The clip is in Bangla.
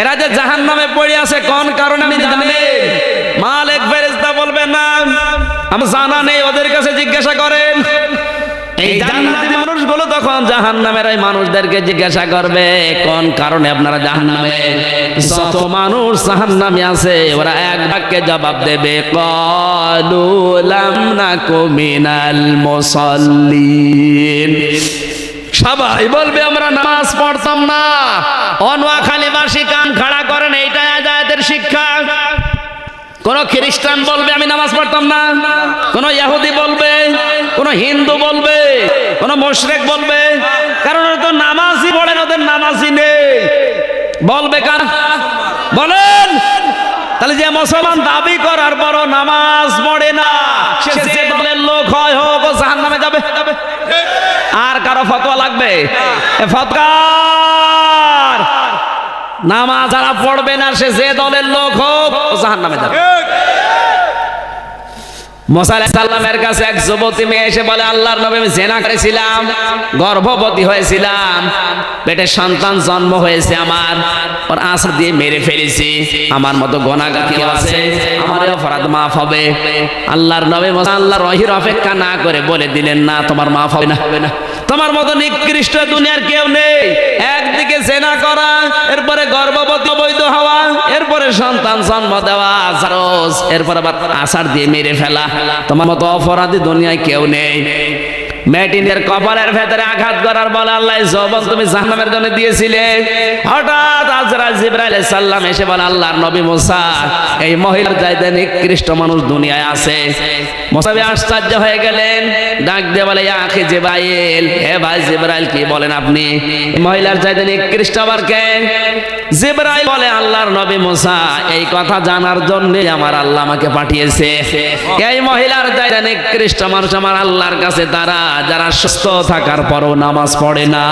এরা যে জাহান নামে পড়ে আছে, কোন কারণে আমি জানি? মালিক ফেরেশতা বলবে, না, আমি জানা নেই, ওদের কাছে জিজ্ঞাসা করেন। এই জান্নাতি মানুষগুলো তখন জাহান নামের এই মানুষদেরকে জিজ্ঞাসা করবে, কোন কারণে আপনারা জাহান্নামে? যত মানুষ জাহান্নামে আছে, ওরা এক বাক্যে জবাব দেবে কলুলাম না কুমিনাল মুসল্লিন। সবাই বলবে, আমরা নামাজ পড়তাম না। অনোয়াখালী বাসী কান খাড়া করেন এইটাই আজাদের শিক্ষা। কোন খ্রিস্টান বলবে, আমি নামাজ পড়তাম না। কোন ইহুদি বলবে, কোন হিন্দু বলবে, কোন মুশরিক বলবে। কারণ ওরা তো নামাজই পড়েন ওদের নামাজই নেই। বলবে কার? বলেন! তাহলে যে মুসলমান দাবি করার পর নামাজ পড়ে না, সে যে দলের লোক হয় হোক ও জাহান নামে যাবে। আর কারও ফতোয়া লাগবে? নামাজ যারা পড়বে না, সে যে দলের লোক হোক জাহান নামে যাবে। আল্লাহর নবী সন্তান জন্ম হয়েছে আমার। দিয়ে মেরে ফেলেছি। আমার মতো আছে? মাফ হবে। আল্লাহর নবী রহির অপেক্ষা না করে বলে দিলেন, না, তোমার মাফ হবে না হবে না। তোমার মতো নিকৃষ্ট দুনিয়ার কেউ নেই। একদিকে জেনা করা, এরপরে গর্ভবতী বৈধ হওয়া, এরপরে সন্তান জন্ম দেওয়া জারজ এরপর আবার আষাঢ় দিয়ে মেরে ফেলা। তোমার মতো অপরাধী দুনিয়ায় কেউ নেই। মেটিনের কপালের ভেতরে আঘাত করার বলে আল্লাহ জবন তুমি জাহান্নামের জন্য দিয়েছিলে। হঠাৎ আজরা জিব্রাইল সাল্লাম এসে বলে, আল্লাহর নবী মুসা, এই মহিলার চাইতে নিকৃষ্ট মানুষ দুনিয়ায় আছে। মোসাবি আশ্চর্য হয়ে গেলেন। ডাক দিয়ে বলে আখে জেবাইল হে ভাই জেবরাইল, কি বলেন আপনি? মহিলার চাইতে নিকৃষ্ট আবার কে? জেবরাইল বলে, আল্লাহর নবী মুসা, এই কথা জানার জন্য আমার আল্লাহ আমাকে পাঠিয়েছে। এই মহিলার চাইতে নিকৃষ্ট মানুষ আমার আল্লাহর কাছে তারা, যারা সুস্থ থাকার পরও নামাজ পড়ে না।